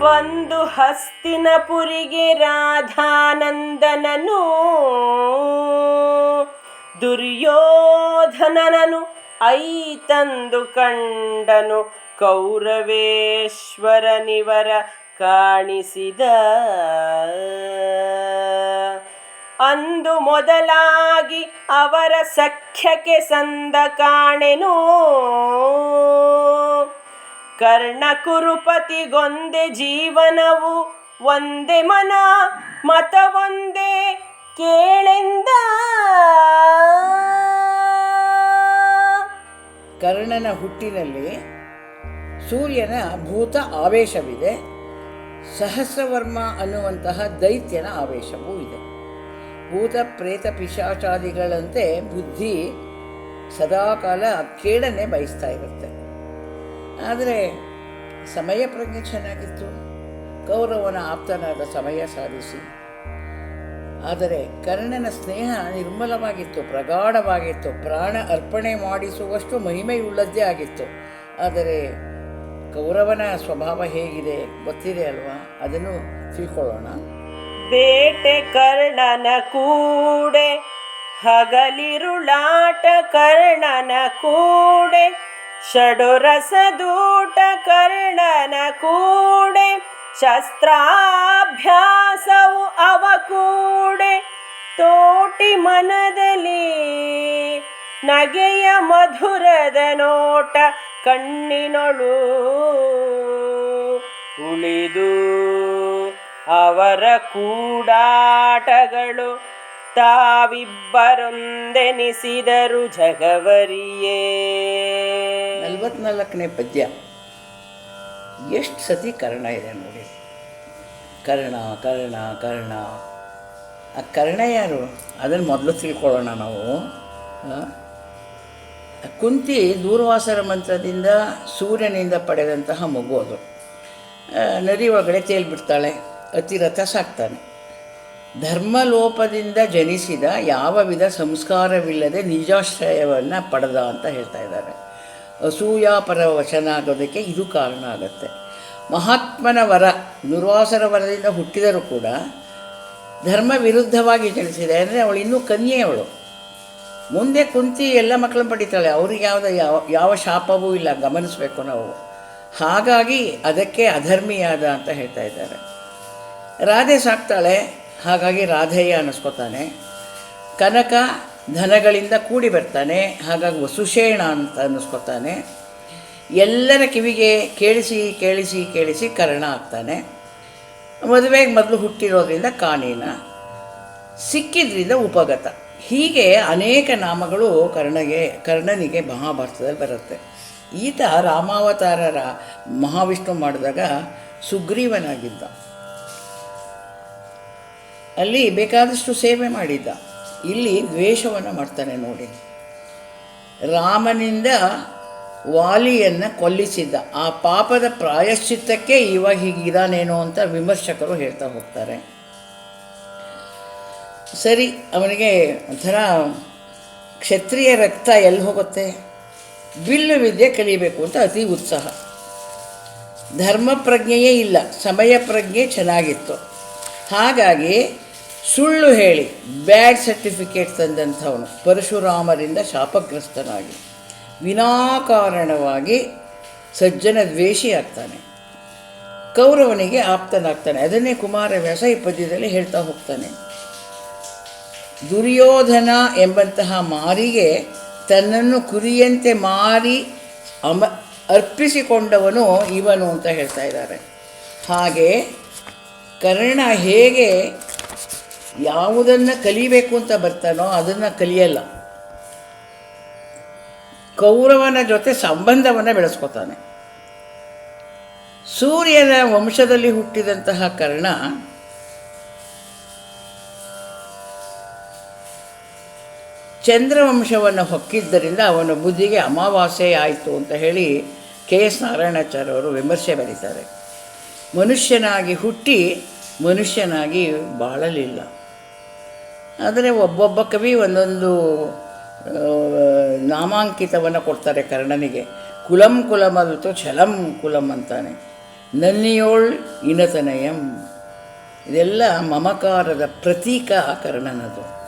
ಬಂದು ಹಸ್ತಿನಪುರಿಗೆ ರಾಧಾನಂದನನು. ದುರ್ಯೋಧನನನು ಐತಂದು ತಂದು ಕಂಡನು ಕೌರವೇಶ್ವರನಿವರ ಕಾಣಿಸಿದ. ಅಂದು ಮೊದಲಾಗಿ ಅವರ ಸಖ್ಯಕ್ಕೆ ಸಂದ ಕಾಣೆನು. ಕರ್ಣ ಕುರುಪತಿಗೊಂದೆ ಜೀವನವು ಒಂದೇ ಮನ, ಮತ ಒಂದೇ ಕೇಳೆಂದ. ಕರ್ಣನ ಹುಟ್ಟಿನಲ್ಲಿ ಸೂರ್ಯನ ಭೂತ ಆವೇಶವಿದೆ. ಸಹಸ್ರವರ್ಮ ಅನ್ನುವಂತಹ ದೈತ್ಯನ ಆವೇಶವೂ ಇದೆ. ಭೂತ, ಪ್ರೇತ, ಪಿಶಾಚಾದಿಗಳಂತೆ ಬುದ್ಧಿ ಸದಾಕಾಲ ಕೇಳನೆ ಬಯಸ್ತಾ ಇರುತ್ತೆ. ಆದರೆ ಸಮಯ ಪ್ರಜ್ಞೆ ಚೆನ್ನಾಗಿತ್ತು. ಕೌರವನ ಆಪ್ತನಾದ ಸಮಯ ಸಾಧಿಸಿ. ಆದರೆ ಕರ್ಣನ ಸ್ನೇಹ ನಿರ್ಮಲವಾಗಿತ್ತು, ಪ್ರಗಾಢವಾಗಿತ್ತು, ಪ್ರಾಣ ಅರ್ಪಣೆ ಮಾಡಿಸುವಷ್ಟು ಮಹಿಮೆಯುಳ್ಳದ್ದೇ ಆಗಿತ್ತು. ಆದರೆ ಕೌರವನ ಸ್ವಭಾವ ಹೇಗಿದೆ ಗೊತ್ತಿದೆ ಅಲ್ವಾ? ಅದನ್ನು ತಿಳ್ಕೊಳ್ಳೋಣ. ಬೇಟೆ ಕರ್ಣನ ಕೂಡೆ, ಹಗಲಿರುಳಾಟ ಕರ್ಣನ ಕೂಡೆ ಷಡುರಸದೂಟ ಕರ್ಣನ ಕೂಡೆ, ಶಸ್ತ್ರಾಭ್ಯಾಸವು ಅವ ಕೂಡೆ. ತೋಟಿ ಮನದಲ್ಲಿ ನಗೆಯ ಮಧುರದ ನೋಟ ಕಣ್ಣಿನೊಳು. ಉಳಿದು ಅವರ ಕೂಡಾಟಗಳು ತಾವಿಬ್ಬರೊಂದೆನಿಸಿದರು ಜಗವರಿಯೇ. ನಲವತ್ನಾಲ್ಕನೇ ಪದ್ಯ. ಎಷ್ಟು ಸತಿ ಕರ್ಣ ಇದೆ ನೋಡಿ. ಕರ್ಣ ಕರ್ಣ ಕರ್ಣ. ಆ ಕರ್ಣ ಯಾರು? ಅದನ್ನು ಮೊದಲು ತಿಳ್ಕೊಳ್ಳೋಣ ನಾವು? ಕುಂತಿ ದೂರ್ವಾಸರ ಮಂತ್ರದಿಂದ ಸೂರ್ಯನಿಂದ ಪಡೆದಂತಹ ಮಗು ಅದು. ನದಿ ಒಳಗಡೆ ತೇಲ್ಬಿಡ್ತಾಳೆ. ಅತಿರಥ ಸಾಕ್ತಾನೆ ಧರ್ಮಲೋಪದಿಂದ ಜನಿಸಿದ ಯಾವ ವಿಧ ಸಂಸ್ಕಾರವಿಲ್ಲದೆ ನಿಜಾಶ್ರಯವನ್ನು ಪಡೆದ ಅಂತ ಹೇಳ್ತಾ ಇದ್ದಾರೆ. ಅಸೂಯಾಪರ ವಚನ ಆಗೋದಕ್ಕೆ ಇದು ಕಾರಣ ಆಗುತ್ತೆ. ಮಹಾತ್ಮನ ವರ, ದುರ್ವಾಸರ ವರದಿಂದ ಹುಟ್ಟಿದರೂ ಕೂಡ ಧರ್ಮ ವಿರುದ್ಧವಾಗಿ ಜನಿಸಿದೆ ಅಂದರೆ ಅವಳು ಇನ್ನೂ ಕನ್ಯೆಯವಳು. ಮುಂದೆ ಕುಂತಿ ಎಲ್ಲ ಮಕ್ಕಳನ್ನ ಪಡಿತಾಳೆ, ಅವ್ರಿಗೆ ಯಾವುದೇ ಯಾವ ಯಾವ ಶಾಪವೂ ಇಲ್ಲ, ಗಮನಿಸಬೇಕು ನಾವು. ಹಾಗಾಗಿ ಅದಕ್ಕೆ ಅಧರ್ಮಿಯಾದ ಅಂತ ಹೇಳ್ತಾ ಇದ್ದಾರೆ. ರಾಧೆ ಸಾಕ್ತಾಳೆ ಹಾಗಾಗಿ ರಾಧೇಯ ಅನ್ನಿಸ್ಕೋತಾನೆ. ಕನಕ ಧನಗಳಿಂದ ಕೂಡಿ ಬರ್ತಾನೆ, ಹಾಗಾಗಿ ವಸುಷೇಣ ಅಂತ ಅನ್ನಿಸ್ಕೋತಾನೆ. ಎಲ್ಲರ ಕಿವಿಗೆ ಕೇಳಿಸಿ ಕೇಳಿಸಿ ಕೇಳಿಸಿ ಕರ್ಣ ಆಗ್ತಾನೆ. ಮದುವೆಗೆ ಮೊದಲು ಹುಟ್ಟಿರೋದ್ರಿಂದ ಕಾನೀನ ಸಿಕ್ಕಿದ್ರಿಂದ ಉಪಗತ. ಹೀಗೆ ಅನೇಕ ನಾಮಗಳು ಕರ್ಣಗೆ, ಕರ್ಣನಿಗೆ ಮಹಾಭಾರತದಲ್ಲಿ ಬರುತ್ತೆ. ಈತ ರಾಮಾವತಾರರ ಮಹಾವಿಷ್ಣು ಮಾಡಿದಾಗ ಸುಗ್ರೀವನಾಗಿದ್ದ. ಅಲ್ಲಿ ಬೇಕಾದಷ್ಟು ಸೇವೆ ಮಾಡಿದ್ದ. ಇಲ್ಲಿ ದ್ವೇಷವನ್ನು ಮಾಡ್ತಾನೆ ನೋಡಿ. ರಾಮನಿಂದ ವಾಲಿಯನ್ನು ಕೊಲ್ಲಿಸಿದ್ದ. ಆ ಪಾಪದ ಪ್ರಾಯಶ್ಚಿತ್ತಕ್ಕೆ ಇವಾಗ ಹೀಗಿದಾನೇನೋ ಅಂತ ವಿಮರ್ಶಕರು ಹೇಳ್ತಾ ಹೋಗ್ತಾರೆ. ಸರಿ, ಅವನಿಗೆ ಒಂಥರ ಕ್ಷತ್ರಿಯ ರಕ್ತ ಎಲ್ಲಿ ಹೋಗುತ್ತೆ? ಬಿಲ್ಲು ವಿದ್ಯೆ ಕಲಿಬೇಕು ಅಂತ ಅತಿ ಉತ್ಸಾಹ. ಧರ್ಮ ಪ್ರಜ್ಞೆಯೇ ಇಲ್ಲ, ಸಮಯ ಪ್ರಜ್ಞೆ ಚೆನ್ನಾಗಿತ್ತು. ಹಾಗಾಗಿ ಸುಳ್ಳು ಹೇಳಿ, ಬ್ಯಾಡ್ ಸರ್ಟಿಫಿಕೇಟ್ ತಂದಂಥವನು ಪರಶುರಾಮರಿಂದ ಶಾಪಗ್ರಸ್ತನಾಗಿ ವಿನಾಕಾರಣವಾಗಿ ಸಜ್ಜನ ದ್ವೇಷಿ ಆಗ್ತಾನೆ. ಕೌರವನಿಗೆ ಆಪ್ತನಾಗ್ತಾನೆ. ಅದನ್ನೇ ಕುಮಾರವ್ಯಾಸ ಈ ಪದ್ಯದಲ್ಲಿ ಹೇಳ್ತಾ ಹೋಗ್ತಾನೆ. ದುರ್ಯೋಧನ ಎಂಬಂತಹ ಮಾರಿಗೆ ತನ್ನನ್ನು ಕುರಿಯಂತೆ ಮಾರಿ ಅಮ, ಅರ್ಪಿಸಿಕೊಂಡವನು ಇವನು ಅಂತ ಹೇಳ್ತಾ ಇದ್ದಾರೆ. ಹಾಗೆ ಕರ್ಣ ಹೇಗೆ ಯಾವುದನ್ನು ಕಲಿಬೇಕು ಅಂತ ಬರ್ತಾನೋ ಅದನ್ನು ಕಲಿಯಲ್ಲ. ಕೌರವನ ಜೊತೆ ಸಂಬಂಧವನ್ನು ಬೆಳೆಸ್ಕೋತಾನೆ. ಸೂರ್ಯನ ವಂಶದಲ್ಲಿ ಹುಟ್ಟಿದಂತಹ ಕರ್ಣ ಚಂದ್ರವಂಶವನ್ನು ಹೊಕ್ಕಿದ್ದರಿಂದ ಅವನ ಬುದ್ಧಿಗೆ ಅಮಾವಾಸ್ಯೆ ಆಯಿತು ಅಂತ ಹೇಳಿ ಕೆ ಎಸ್ ನಾರಾಯಣಾಚಾರ್ಯವರು ವಿಮರ್ಶೆ ಬರೀತಾರೆ. ಮನುಷ್ಯನಾಗಿ ಹುಟ್ಟಿ ಮನುಷ್ಯನಾಗಿ ಬಾಳಲಿಲ್ಲ. ಆದರೆ ಒಬ್ಬೊಬ್ಬ ಕವಿ ಒಂದೊಂದು ನಾಮಾಂಕಿತವನ್ನು ಕೊಡ್ತಾರೆ ಕರ್ಣನಿಗೆ. ಕುಲಂ ಕುಲಮಲ್ತು ಛಲಂ ಕುಲಂ ಅಂತಾನೆ. ನನ್ನಿಯೋಳ್ ಇನತನಯಂ. ಇದೆಲ್ಲ ಮಮಕಾರದ ಪ್ರತೀಕ ಕರ್ಣನದು.